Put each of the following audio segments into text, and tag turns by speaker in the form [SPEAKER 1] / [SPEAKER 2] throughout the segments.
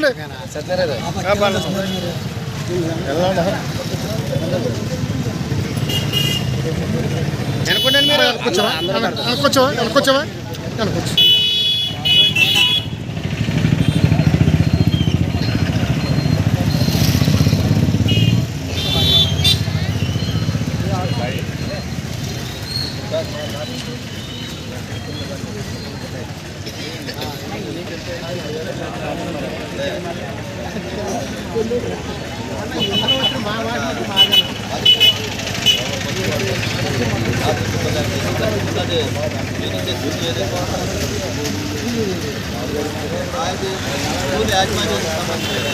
[SPEAKER 1] వెళ్ళండి
[SPEAKER 2] అనుకుంటాను మీరు
[SPEAKER 1] కూర్చోవా? కూర్చోవా? కూర్చోవా సంబంధించి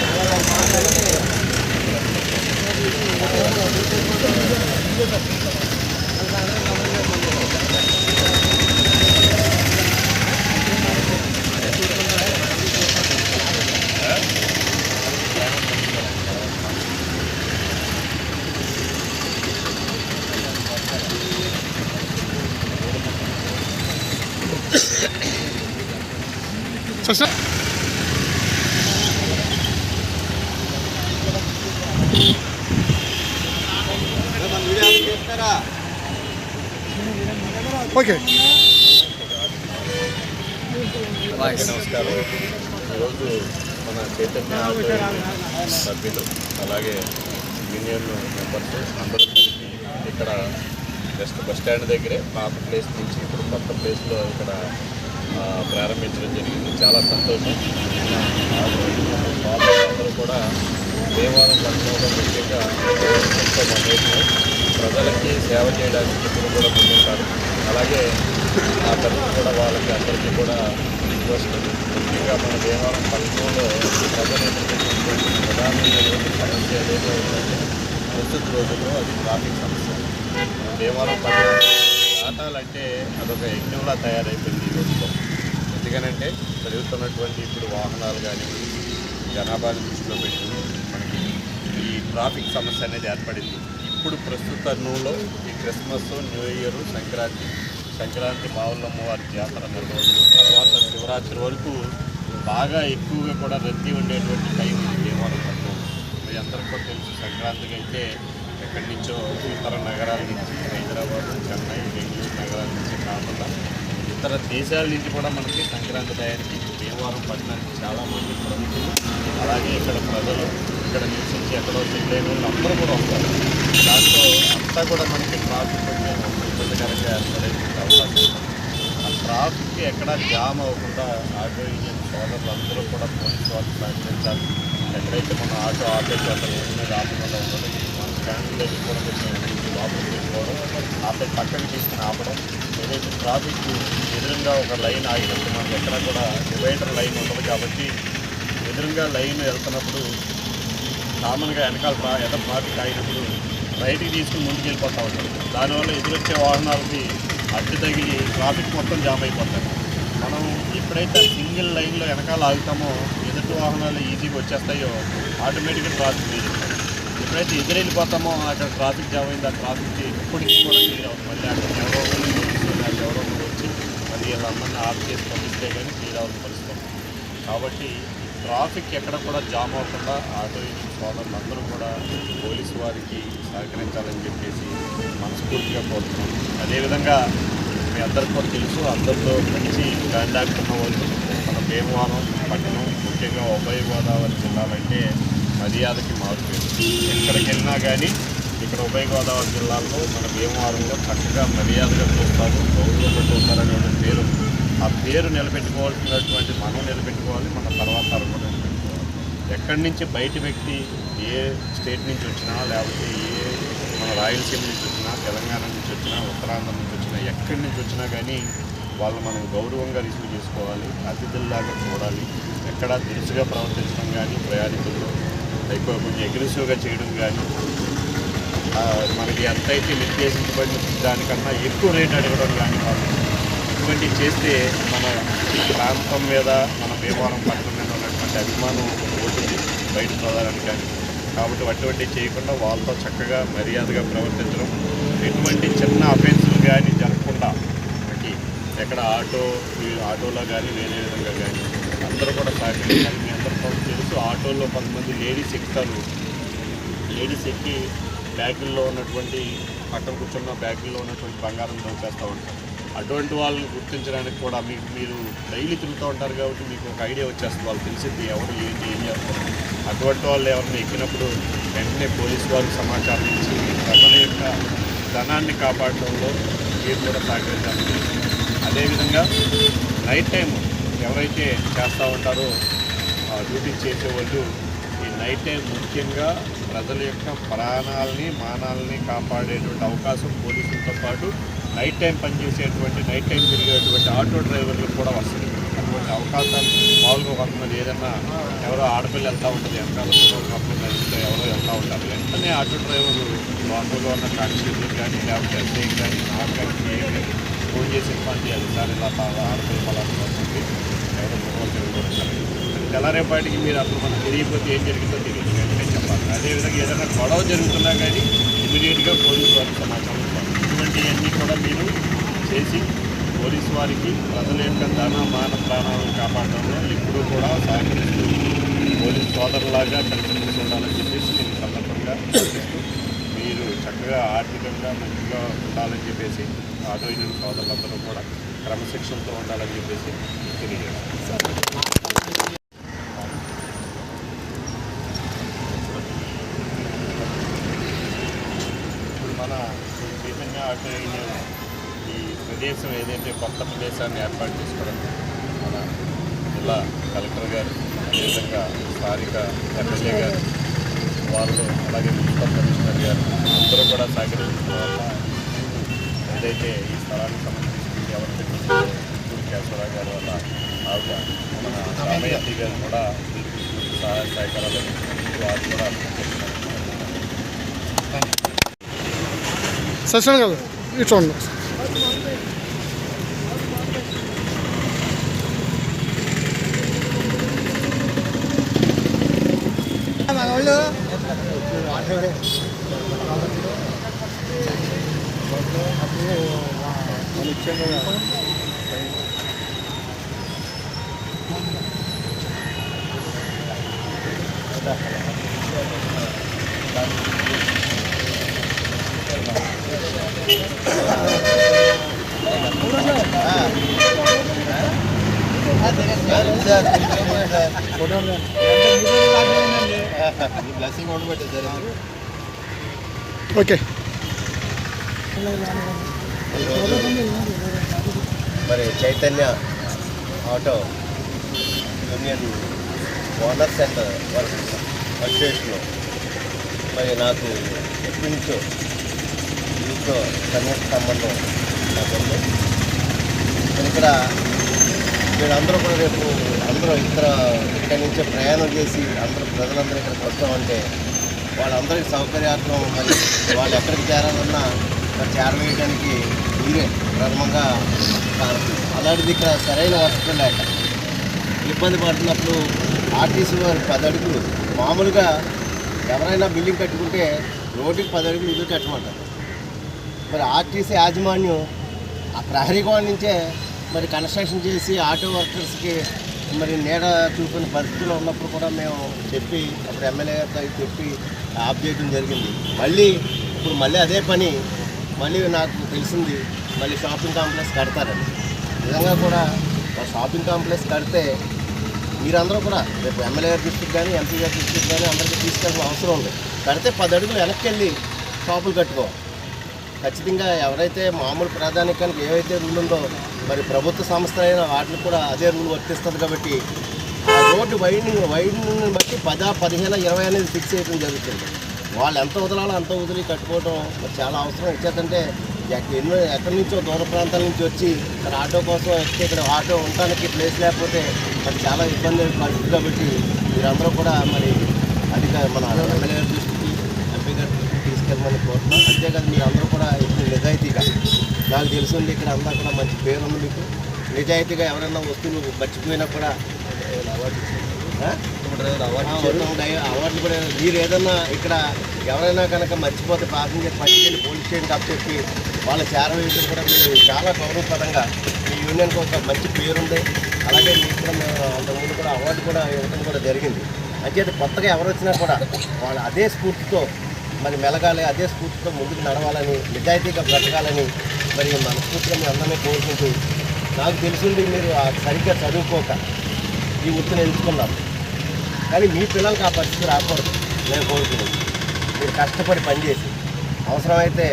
[SPEAKER 1] ఓకే.
[SPEAKER 3] నమస్కారం. ఈరోజు మన చైతన్య సభ్యులు అలాగే యూనియన్ మెంబర్స్ అందరూ ఇక్కడ జస్ట్ బస్ స్టాండ్ దగ్గరే పాత ప్లేస్ నుంచి ఇప్పుడు కొత్త ప్లేస్లో ఇక్కడ ప్రారంభించడం జరిగింది. చాలా సంతోషం. అందరూ కూడా దేవాలయం పట్టణంలో ముఖ్యంగా ప్రజలకి సేవ చేయడానికి ఇప్పుడు కూడా ముందుంటారు. అలాగే ఆ తరఫు కూడా వాళ్ళకి అందరికీ కూడా వస్తుంది. ముఖ్యంగా మన దేవాలయం పట్టణంలో ప్రజలు ఎదుర్కొంటున్నటువంటి ప్రధానమైనటువంటి సమస్య ఏదైతే ఉందంటే ప్రస్తుత రోజుల్లో అది ట్రాఫిక్ సమస్య. దేవాలయం పట్టణం దాటాలంటే అదొక యజ్ఞంలా తయారైపోయింది ఈ రోజుల్లో. ఎందుకనంటే పెరుగుతున్నటువంటి ఇప్పుడు వాహనాలు కానీ జనాభాని దృష్టిలో పెట్టుకుని మనకి ఈ ట్రాఫిక్ సమస్య అనేది ఏర్పడింది. ఇప్పుడు ప్రస్తుత తరుణంలో ఈ Christmas new year Sankranti Sankranti Mavullamma వారి జాతర నిర్వహణ తర్వాత శివరాత్రి వరకు బాగా ఎక్కువగా కూడా రద్దీ ఉండేటువంటి టైం ఇది దేవాలయం పట్టణం మీ అందరికీ కూడా తెలుసు సంక్రాంతికి అయితే ఎక్కడి నుంచో ఇతర నగరాల నుంచి హైదరాబాద్ చెన్నై బెంగళూరు నగరాల నుంచి కాకుండా ఇతర దేశాల నుంచి కూడా మనకి సంక్రాంతి టయానికి భీమవరం పట్టణానికి చాలామంది ప్రముఖులు. అలాగే ఇక్కడ ప్రజలు ఇక్కడ నివసించి ఎక్కడో సెటిల్ అయిన వాళ్ళు అందరూ కూడా వస్తారు. దాంట్లో అంతా కూడా మనకి ట్రాఫిక్ కొంచెం ఇబ్బందికరంగా ఏర్పడే అవకాశం ఆ ట్రాఫిక్ ఎక్కడ జామ్ అవ్వకుండా ఆటో యూనియన్ సోదరులు అందరూ కూడా పోలీసు వాళ్ళు సహకరించాలి ఎక్కడైతే మన ఆటో ఆపేసి అతను రోడ్డు మీద ఆపకుండా ఉండడం మన స్టాండ్ దగ్గర కూడా కొంచెం లోపల తీసుకోవడం ఆపై పక్కకి తీసుకుని ఆపడం ఏదైతే ట్రాఫిక్ ఎదురుగా ఒక లైన్ ఆగినప్పుడు మనకి ఎక్కడ కూడా డివైడర్ లైన్ ఉండదు కాబట్టి ఎదురుగా లైన్ వెళ్తున్నప్పుడు కామన్గా వెనకాల ట్రా ఎద ట్రాఫిక్ ఆగినప్పుడు రైట్కి తీసుకుని ముందుకు వెళ్ళిపోతూ ఉంటారు. దానివల్ల ఎదురొచ్చే వాహనాలకి అడ్డు తగిలి ట్రాఫిక్ మొత్తం జామ్ అయిపోతాయి. మనం ఎప్పుడైతే సింగిల్ లైన్లో వెనకాల ఆగుతామో ఎదుటి వాహనాలు ఈజీగా వచ్చేస్తాయో ఆటోమేటిక్గా ట్రాఫిక్ క్లియర్ ఎప్పుడైతే ఎదురు వెళ్ళిపోతామో అక్కడ ట్రాఫిక్ జామ్ అయింది ఆ ట్రాఫిక్ ఇప్పటికీ కూడా క్లియర్ అవుతుంది మళ్ళీ అక్కడ ఎవరో ఒకరు ఎవరో ఒకరు వచ్చి అది వీళ్ళందరినీ ఆఫ్ చేసి పంపిస్తే కానీ క్లియర్ అవుతుంది పరిస్థితి. కాబట్టి ట్రాఫిక్ ఎక్కడ కూడా జామ్ అవ్వకుండా ఆటో యూనియన్ సోదరులు అందరూ కూడా పోలీసు వారికి సహకరించాలని చెప్పేసి మనస్ఫూర్తిగా కోరుతున్నాం. అదేవిధంగా మీ అందరికీ కూడా తెలుసు అందరితో మంచి కాంటాక్ట్ ఉన్న వాళ్ళు మన భీమవరం పట్టణం ముఖ్యంగా ఉభయ గోదావరి జిల్లాలంటే మర్యాదకి మారుతుంది ఎక్కడికి వెళ్ళినా కానీ ఇక్కడ ఉభయ గోదావరి జిల్లాలో మన భీమవరంలో చక్కగా మర్యాదగా చూస్తారు గౌరవంగా చూస్తారనే పేరు ఆ పేరు నిలబెట్టుకోవాల్సినటువంటి మనం నిలబెట్టుకోవాలి మన తర్వాత తరం కూడా నిలబెట్టుకోవాలి. ఎక్కడి నుంచి బయట వ్యక్తి ఏ స్టేట్ నుంచి వచ్చినా లేకపోతే ఏ మన రాయలసీమ నుంచి వచ్చినా తెలంగాణ నుంచి వచ్చినా ఉత్తరాంధ్ర నుంచి వచ్చినా ఎక్కడి నుంచి వచ్చినా కానీ వాళ్ళు మనం గౌరవంగా రిసీవ్ చేసుకోవాలి అతిథుల్లాగా చూడాలి ఎక్కడ తెలుసుగా ప్రవర్తించడం కానీ ప్రయాణికుల్లో ఎక్కువ కొంచెం అగ్రెసివ్గా చేయడం కానీ మనకి ఎంతైతే నిర్దేశించబడిన దానికన్నా ఎక్కువ రేట్ అడగడం కానీ వాళ్ళు ఇటువంటివి చేస్తే మన ప్రాంతం మీద మన భీమవరం పట్టణం మీద ఉన్నటువంటి అభిమానం పోతుంది బయట ప్రధానానికి కానీ కాబట్టి అటువంటివి చేయకుండా వాళ్ళతో చక్కగా మర్యాదగా ప్రవర్తించడం. ఎటువంటి చిన్న అఫెన్సులు కానీ జరగకుండా మనకి ఎక్కడ ఆటో ఈ ఆటోలో కానీ వేరే విధంగా కానీ అందరూ కూడా సహకరించాలి మీ అందరూ కూడా తెలుసు. ఆటోల్లో కొంతమంది లేడీస్ ఎక్కుతారు. లేడీస్ ఎక్కి బ్యాగుల్లో ఉన్నటువంటి పక్కన కూర్చున్న బ్యాగుల్లో ఉన్నటువంటి బంగారం దొరికేస్తూ ఉంటారు. అటువంటి వాళ్ళని గుర్తించడానికి కూడా మీకు మీరు డైలీ తిరుగుతూ ఉంటారు కాబట్టి మీకు ఒక ఐడియా వచ్చేస్తుంది. వాళ్ళు తెలిసింది ఎవరు ఏంటి ఏం చేస్తారు. అటువంటి వాళ్ళు ఎవరిని ఎక్కినప్పుడు వెంటనే పోలీసు వారికి సమాచారం ఇచ్చి ప్రజల యొక్క ధనాన్ని కాపాడడంలో మీరు కూడా సహకరించాలి. అదేవిధంగా నైట్ టైం ఎవరైతే చేస్తూ ఉంటారో ఆ డ్యూటీ చేసేవాళ్ళు ఈ నైట్ టైం ముఖ్యంగా ప్రజల యొక్క ప్రాణాలని మానాలని కాపాడేటువంటి అవకాశం పోలీసులతో పాటు నైట్ టైం పనిచేసేటువంటి నైట్ టైం తిరిగేటువంటి ఆటో డ్రైవర్లకు కూడా వస్తుంది అటువంటి అవకాశాలు మామూలుగా కొంతమంది ఏదన్నా ఎవరో ఆడపిల్ల వెళ్తూ ఉంటుంది వెనకాల కొంతమంది ఎవరో వెళ్తూ ఉంటారు. వెంటనే ఆటో డ్రైవర్ లోపల ఉన్న కానిస్టేబుల్ కానీ లేకపోతే ఎస్ఐ కానీ నాకు కానీ ఫోన్ చేసి ఇన్ఫార్మ్ చేయాలి. సార్ ఇలా ఆడపిల్ల పలానా వస్తుంది ఎవరో గొడవలు జరుగుతుంటారు తెల్లారేపాటికి మీరు అప్పుడు మనం తెలియకపోతే ఏం జరిగిందో తెలియదు. వెంటనే చెప్పాలి. అదేవిధంగా ఏదైనా గొడవ జరుగుతున్నా కానీ ఇమీడియట్గా పోలీసు వారికి సమాచారం ఇవ్వాలి కూడా మీరు చేసి పోలీసు వారికి ప్రజల యొక్క ధన మాన ప్రాణాలను కాపాడడంలో ఎప్పుడూ కూడా సహకరిస్తూ పోలీసు సోదరులాగా కలిసి ఉండాలని చెప్పేసి నేను సందర్భంగా మీరు చక్కగా ఆర్థికంగా మంచిగా ఉండాలని చెప్పేసి ఆటో యూనియన్ సోదరులందరూ కూడా క్రమశిక్షణతో ఉండాలని చెప్పేసి తెలియజేస్తాను మన చైతన్య ఈ ప్రదేశం ఏదైతే కొత్త ప్రదేశాన్ని ఏర్పాటు చేసుకోవడం మన జిల్లా కలెక్టర్ గారు అదేవిధంగా స్థానిక ఎమ్మెల్యే గారు వాళ్ళు అలాగే మున్సిపల్ కమిషనర్ గారు అందరూ కూడా సహకరించడం వల్ల ఏదైతే ఈ స్థలానికి సంబంధించి ఎవరికి చిత్తూరు కేశవరావు గారు వల్ల ఆవిడ మన రామయ్య గారు కూడా సహాయ సహకారాలు వారు కూడా
[SPEAKER 1] Saçına kadar. 3
[SPEAKER 2] onlar. Thank you.
[SPEAKER 1] Okay.
[SPEAKER 2] మరి Chaitanya auto union owners and work అసోసియేషన్లో మరి నాకు ఎప్పటి నుంచో దీంతో సన్నిహిత సంబంధం ఇక్కడ వీళ్ళందరూ కూడా రేపు అందరూ ఇతర ఇక్కడి నుంచే ప్రయాణం చేసి అందరూ ప్రజలందరూ ఇక్కడికి వస్తామంటే వాళ్ళందరికీ సౌకర్యార్థం మరి వాళ్ళు ఎక్కడికి చేరాలన్నా మరి చేరవేయడానికి మీరే ప్రథమంగా కారణం. అలాంటిది ఇక్కడ సరైన వసతులు లేక ఇబ్బంది పడుతున్నప్పుడు ఆర్టీసీ వారు పది అడుగులు మామూలుగా ఎవరైనా బిల్డింగ్ కట్టుకుంటే రోడ్డుకి పది అడుగులు ఇల్లు కట్టమంటారు. మరి ఆర్టీసీ యాజమాన్యం ఆ ప్రహరీ గోడ నుంచే మరి కన్స్ట్రక్షన్ చేసి ఆటో వర్కర్స్కి మరి నీడ చూపిన పరిస్థితుల్లో ఉన్నప్పుడు కూడా మేము చెప్పి అప్పుడు ఎమ్మెల్యే గారితో చెప్పి ఆఫ్ చేయడం జరిగింది. మళ్ళీ ఇప్పుడు మళ్ళీ అదే పని మళ్ళీ నాకు తెలిసింది మళ్ళీ షాపింగ్ కాంప్లెక్స్ కడతారని. నిజంగా కూడా ఆ షాపింగ్ కాంప్లెక్స్ కడితే మీరందరూ కూడా రేపు ఎమ్మెల్యే గారి దృష్టికి కానీ ఎంపీ గారి దృష్టికి కానీ అందరికీ తీసుకెళ్ళిన అవసరం ఉంది. కడితే పది అడుగులు వెనక్కి వెళ్ళి షాపులు కట్టుకోవాలి. ఖచ్చితంగా ఎవరైతే మామూలు ప్రాధాన్యకానికి ఏవైతే రూల్ ఉందో మరి ప్రభుత్వ సంస్థ అయినా వాటిని కూడా అదే రూల్ వర్తిస్తుంది కాబట్టి ఆ రోడ్డు వైడింగ్ వైడింగ్ని బట్టి పదా పదిహేను ఇరవై అనేది ఫిక్స్ చేయడం జరుగుతుంది. వాళ్ళు ఎంత వదలాలో అంత వదిలి కట్టుకోవడం మరి చాలా అవసరం. ఇచ్చేదంటే ఎన్నో ఎక్కడి నుంచో దూర ప్రాంతాల నుంచి వచ్చి ఇక్కడ ఆటో కోసం వచ్చి ఇక్కడ ఆటో ఉండటానికి ప్లేస్ లేకపోతే మరి చాలా ఇబ్బంది పడుతుంది కాబట్టి మీరందరూ కూడా మరి అధిక మన ఎమ్మెల్యే గారి దృష్టికి ఎంపీ గారి దృష్టికి తీసుకెళ్ళమని కోరుతున్నాను అంతేకాదు మీరు అందరూ కూడా ఇప్పుడు నిజాయితీగా నాకు తెలుసుంది ఇక్కడ అంతా కూడా మంచి పేరు ఉంది మీకు. నిజాయితీగా ఎవరైనా వస్తువులు మర్చిపోయినా కూడా అవార్డు ఆ, అవార్డులు కూడా మీరు ఏదన్నా ఇక్కడ ఎవరైనా కనుక మర్చిపోతే పాసింజర్ పట్టుకెళ్ళి పోలీస్ స్టేషన్కి అప్పచెప్పి వాళ్ళ చేరవేయడం కూడా మీరు చాలా గౌరవప్రదంగా మీ యూనియన్కి ఒక మంచి పేరుంది. అలాగే మీకు కూడా మేము అంతకుముందు కూడా కూడా అవార్డు కూడా ఇవ్వడం కూడా జరిగింది. అంచేత కొత్తగా ఎవరు వచ్చినా కూడా వాళ్ళు అదే స్ఫూర్తితో మరి మెలగాలి అదే స్ఫూర్తితో ముందుకు నడవాలని నిజాయితీగా బ్రతకాలని మరి మనస్ఫూర్తిగా మీ అందరినీ కోరుకుంటూ నాకు తెలిసింది మీరు సరిగ్గా చదువుకోక ఈ వృత్తిని ఎంచుకున్నారు. కానీ మీ పిల్లలకి ఆ పరిస్థితి రాకూడదు. నేను కోరుకున్నాను మీరు కష్టపడి పనిచేసి అవసరమైతే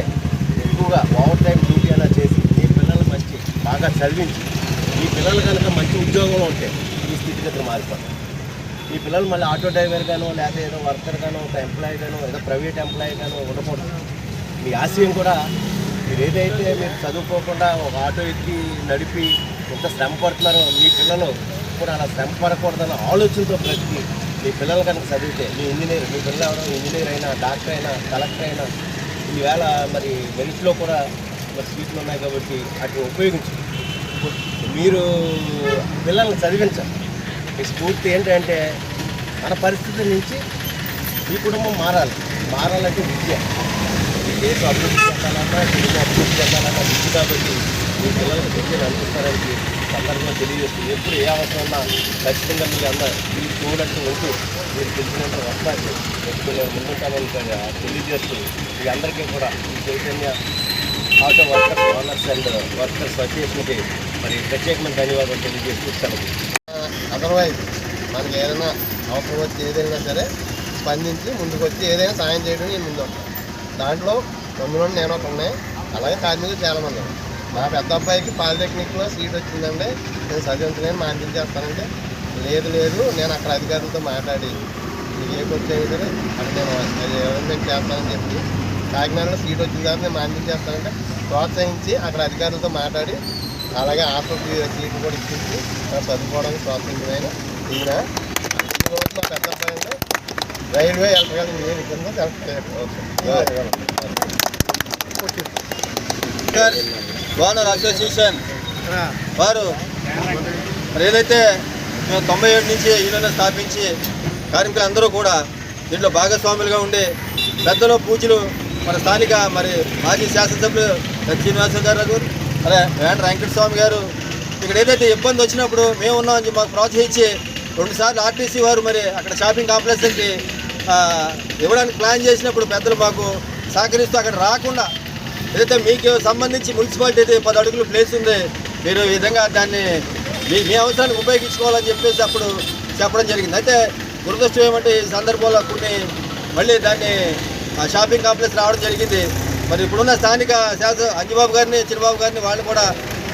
[SPEAKER 2] ఎక్కువగా ఓవర్ టైం డ్యూటీ అయినా చేసి మీ పిల్లలు మంచి బాగా చదివించి మీ పిల్లలు కనుక మంచి ఉద్యోగంలో ఉంటే ఈ స్థితిగతులు మారిపోతాయి. మీ పిల్లలు మళ్ళీ ఆటో డ్రైవర్ గానో లేకపోతే ఏదో వర్కర్ గానో ఒక ఎంప్లాయీ గానో ఏదో ప్రైవేట్ ఎంప్లాయీ గానో ఉండకూడదు. మీ ఆశయం కూడా మీరు ఏదైతే మీరు చదువుకోకుండా ఒక ఆటో ఎక్కి నడిపి ఎంత శ్రమ పడుతున్నారో మీ పిల్లలు కూడా అలా శ్రమ పడకూడదన్న ఆలోచనతో బ్రతికి మీ పిల్లలు కనుక చదివితే మీ ఇంజనీర్ మీ పిల్లలు ఎవరో ఇంజనీర్ అయినా డాక్టర్ అయినా కలెక్టర్ అయినా ఈవేళ మరి మెరిట్లో కూడా మరి సీట్లు ఉన్నాయి కాబట్టి అటు ఉపయోగించు మీరు పిల్లల్ని చదివించాలి. ఈ స్ఫూర్తి ఏంటంటే మన పరిస్థితి నుంచి ఈ కుటుంబం మారాలి. మారాలంటే విద్య. ఈ దేశం అభివృద్ధి చెందాలన్నా కుటుంబం అభివృద్ధి చెందాలన్నా విద్య కాబట్టి మీ పిల్లలకు విద్యను అందిస్తారని సందర్భంగా తెలియజేస్తుంది ఎప్పుడు ఏ అవసరం ఉన్నా ఖచ్చితంగా మీరు అందరూ ఈ చూడంటూ ఉంటూ మీరు తెలిసినంత వస్తారు ఎప్పుడు నేను ముందుంటానని తెలియజేస్తూ మీ అందరికీ కూడా ఈ Chaitanya auto workers owners and workers అసోసియేషన్కి మరి ప్రత్యేకమైన ధన్యవాదాలు తెలియజేస్తూ సెలవు.
[SPEAKER 4] అదర్వైజ్ మనకి ఏదైనా అవసరం వచ్చి ఏదైనా సరే స్పందించి ముందుకు వచ్చి ఏదైనా సాయం చేయడం నేను ముందు దాంట్లో అందులో నేను ఒక ఉన్నాయి. అలాగే కార్మికులు చాలామంది మా పెద్ద అబ్బాయికి పాలిటెక్నిక్లో సీట్ వచ్చిందంటే నేను చదివించలేని మాన్యం చేస్తానంటే. లేదు లేదు నేను అక్కడ అధికారులతో మాట్లాడి మీకు ఏ కొత్త సరే అక్కడ నేను అది అరేంజ్మెంట్ చేస్తానని చెప్పి కాకినాడలో సీట్ వచ్చిన తర్వాత నేను మాన్యం చేస్తానంటే ప్రోత్సహించి అక్కడ అధికారులతో మాట్లాడి అలాగే హాస్టల్ సీట్లు కూడా ఇచ్చింది. చదువుకోవడానికి ప్రోత్సహించిన ఈయన. ఈ రోజు మా పెద్ద అబ్బాయి రైల్వే ఎలక్ట్రికల్ ఇంజనీరింగ్ కింద సెలెక్ట్ చేయకపోవచ్చు
[SPEAKER 5] అసోసియేషన్ వారు మరి ఏదైతే మేము తొంభై ఏడు నుంచి ఈయన స్థాపించి కార్మికులందరూ కూడా దీంట్లో భాగస్వాములుగా ఉండి పెద్దలు పూజలు మన స్థానిక మరి మాజీ శాసనసభ్యులు శ్రీనివాసరావు గారు అదే వేండ వెంకటస్వామి గారు? ఇక్కడ ఏదైతే ఇబ్బంది వచ్చినప్పుడు మేము ఉన్నామని మాకు ప్రోత్సహించి రెండుసార్లు ఆర్టీసీ వారు మరి అక్కడ షాపింగ్ కాంప్లెక్స్కి ఇవ్వడానికి ప్లాన్ చేసినప్పుడు పెద్దలు మాకు సహకరిస్తూ అక్కడ రాకుండా ఏదైతే మీకు సంబంధించి మున్సిపాలిటీ అయితే పది అడుగులు ప్లేస్ ఉంది మీరు ఈ విధంగా దాన్ని మీ మీ అవసరానికి ఉపయోగించుకోవాలని చెప్పేసి అప్పుడు చెప్పడం జరిగింది. అయితే దురదృష్టం ఏమంటే ఈ సందర్భంలో కొన్ని మళ్ళీ దాన్ని ఆ షాపింగ్ కాంప్లెక్స్ రావడం జరిగింది. మరి ఇప్పుడున్న స్థానిక శాసన అంజబాబు గారిని చిన్నబాబు గారిని వాళ్ళు కూడా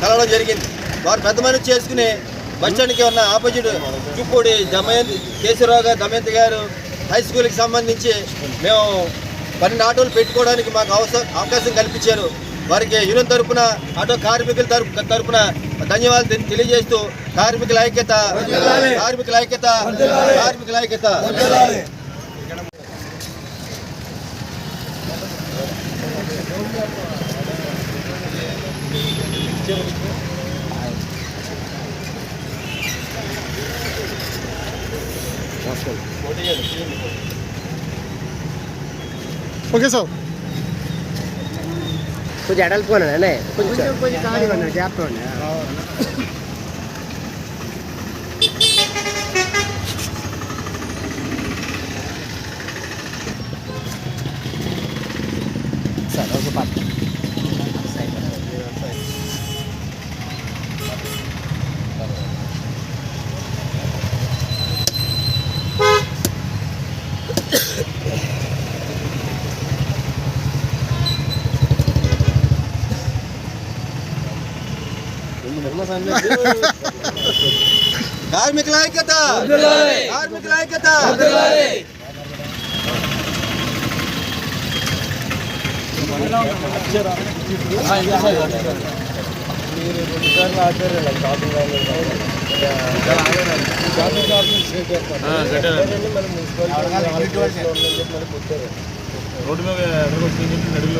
[SPEAKER 5] కలవడం జరిగింది. వారు పెద్ద మనిషి చేసుకుని బస్ స్టాండ్కి ఉన్న ఆపోజిట్ చుప్పూడి దమయంతి కేశవరావు గారు దమయంతి గారు హై స్కూల్కి సంబంధించి మేము పన్నెండు ఆటోలు పెట్టుకోవడానికి మాకు అవసరం అవకాశం కల్పించారు. వారికి యూనియన్ తరపున ఆటో కార్మికుల తరపు తరపున ధన్యవాదాలు తెలియజేస్తూ కార్మికుల ఐక్యత కార్మికుల ఐక్యత కార్మికుల ఐక్యత.
[SPEAKER 1] ఓకే సార్
[SPEAKER 4] కొంచెం ఎడల్పోనా కొంచెం
[SPEAKER 1] cepat, harus cepat.
[SPEAKER 5] Kami kelayak kita. Kami kelayak kita. Kami kelayak. కార్మికుల ఐక్యత కార్మికుల ఐక్యత
[SPEAKER 3] రోడ్డు మీద ఎక్కడికి వచ్చిందని చెప్పి నడుగులో